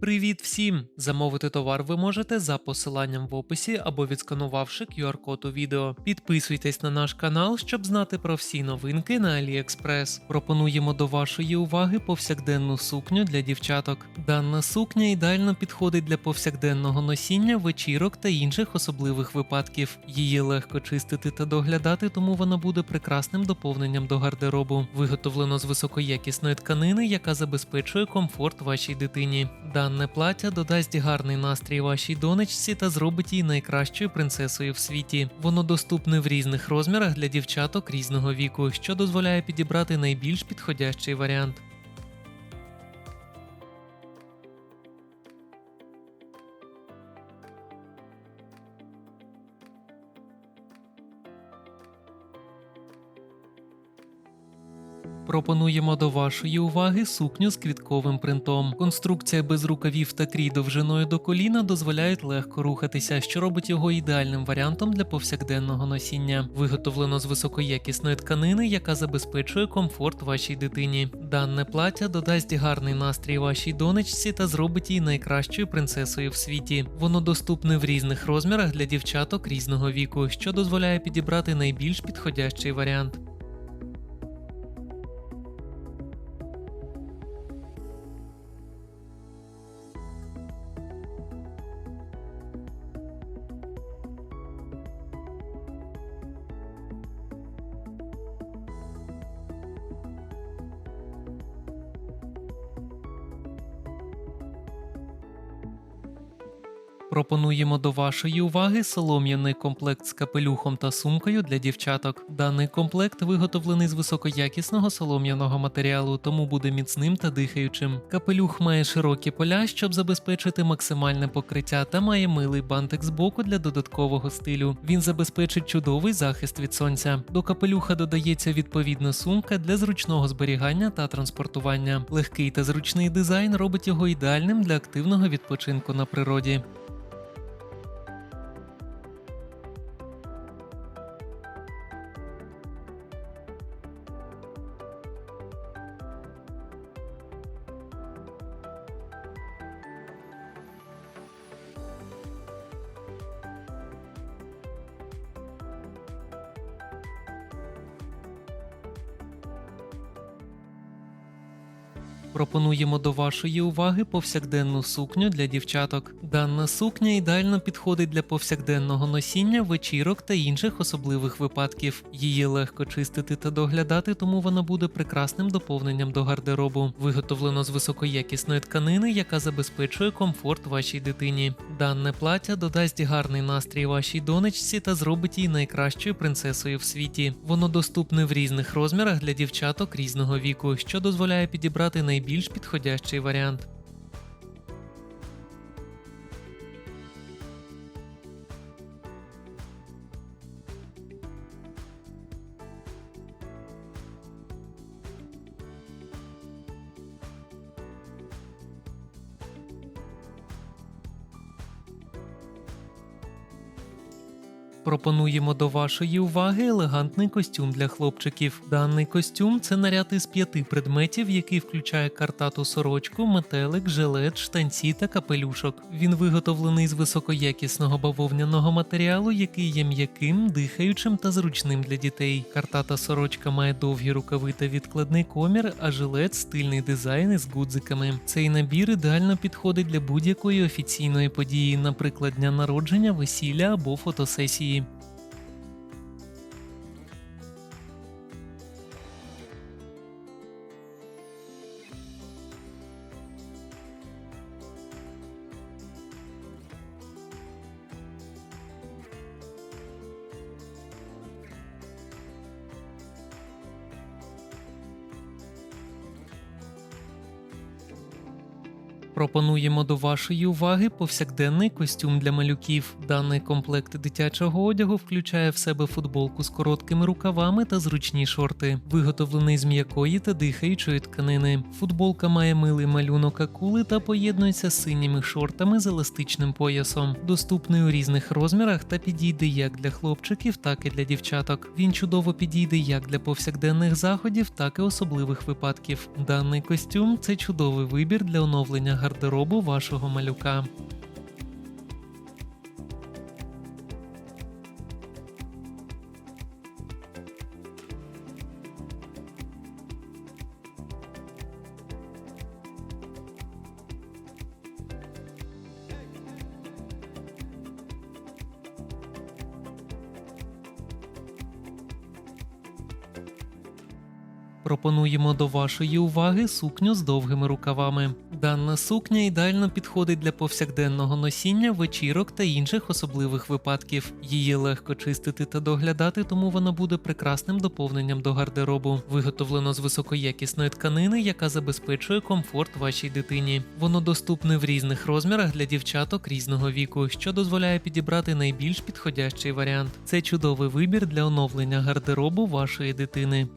Привіт всім! Замовити товар ви можете за посиланням в описі або відсканувавши QR-код у відео. Підписуйтесь на наш канал, щоб знати про всі новинки на AliExpress. Пропонуємо до вашої уваги повсякденну сукню для дівчаток. Дана сукня ідеально підходить для повсякденного носіння, вечірок та інших особливих випадків. Її легко чистити та доглядати, тому вона буде прекрасним доповненням до гардеробу. Виготовлено з високоякісної тканини, яка забезпечує комфорт вашій дитині. Дане плаття додасть гарний настрій вашій донечці та зробить її найкращою принцесою в світі. Воно доступне в різних розмірах для дівчаток різного віку, що дозволяє підібрати найбільш підходящий варіант. Пропонуємо до вашої уваги сукню з квітковим принтом. Конструкція без рукавів та крій довжиною до коліна дозволяють легко рухатися, що робить його ідеальним варіантом для повсякденного носіння. Виготовлено з високоякісної тканини, яка забезпечує комфорт вашій дитині. Дане плаття додасть гарний настрій вашій донечці та зробить її найкращою принцесою в світі. Воно доступне в різних розмірах для дівчаток різного віку, що дозволяє підібрати найбільш підходящий варіант. Пропонуємо до вашої уваги солом'яний комплект з капелюхом та сумкою для дівчаток. Даний комплект виготовлений з високоякісного солом'яного матеріалу, тому буде міцним та дихаючим. Капелюх має широкі поля, щоб забезпечити максимальне покриття, та має милий бантик з боку для додаткового стилю. Він забезпечить чудовий захист від сонця. До капелюха додається відповідна сумка для зручного зберігання та транспортування. Легкий та зручний дизайн робить його ідеальним для активного відпочинку на природі. Пропонуємо до вашої уваги повсякденну сукню для дівчаток. Дана сукня ідеально підходить для повсякденного носіння, вечірок та інших особливих випадків. Її легко чистити та доглядати, тому вона буде прекрасним доповненням до гардеробу. Виготовлено з високоякісної тканини, яка забезпечує комфорт вашій дитині. Дане плаття додасть гарний настрій вашій донечці та зробить її найкращою принцесою в світі. Воно доступне в різних розмірах для дівчаток різного віку, що дозволяє підібрати найбільш підходящий варіант. Пропонуємо до вашої уваги елегантний костюм для хлопчиків. Даний костюм це наряд із п'яти предметів, який включає картату сорочку, метелик, жилет, штанці та капелюшок. Він виготовлений з високоякісного бавовняного матеріалу, який є м'яким, дихаючим та зручним для дітей. Картата сорочка має довгі рукави та відкладний комір, а жилет стильний дизайн із гудзиками. Цей набір ідеально підходить для будь-якої офіційної події, наприклад, дня народження, весілля або фотосесії. Києві. Пропонуємо до вашої уваги повсякденний костюм для малюків. Даний комплект дитячого одягу включає в себе футболку з короткими рукавами та зручні шорти, виготовлений з м'якої та дихаючої тканини. Футболка має милий малюнок акули та поєднується з синіми шортами з еластичним поясом. Доступний у різних розмірах та підійде як для хлопчиків, так і для дівчаток. Він чудово підійде як для повсякденних заходів, так і особливих випадків. Даний костюм це чудовий вибір для оновлення гардеробу вашого малюка. Пропонуємо до вашої уваги сукню з довгими рукавами. Дана сукня ідеально підходить для повсякденного носіння, вечірок та інших особливих випадків. Її легко чистити та доглядати, тому вона буде прекрасним доповненням до гардеробу. Виготовлено з високоякісної тканини, яка забезпечує комфорт вашій дитині. Воно доступне в різних розмірах для дівчаток різного віку, що дозволяє підібрати найбільш підходящий варіант. Це чудовий вибір для оновлення гардеробу вашої дитини.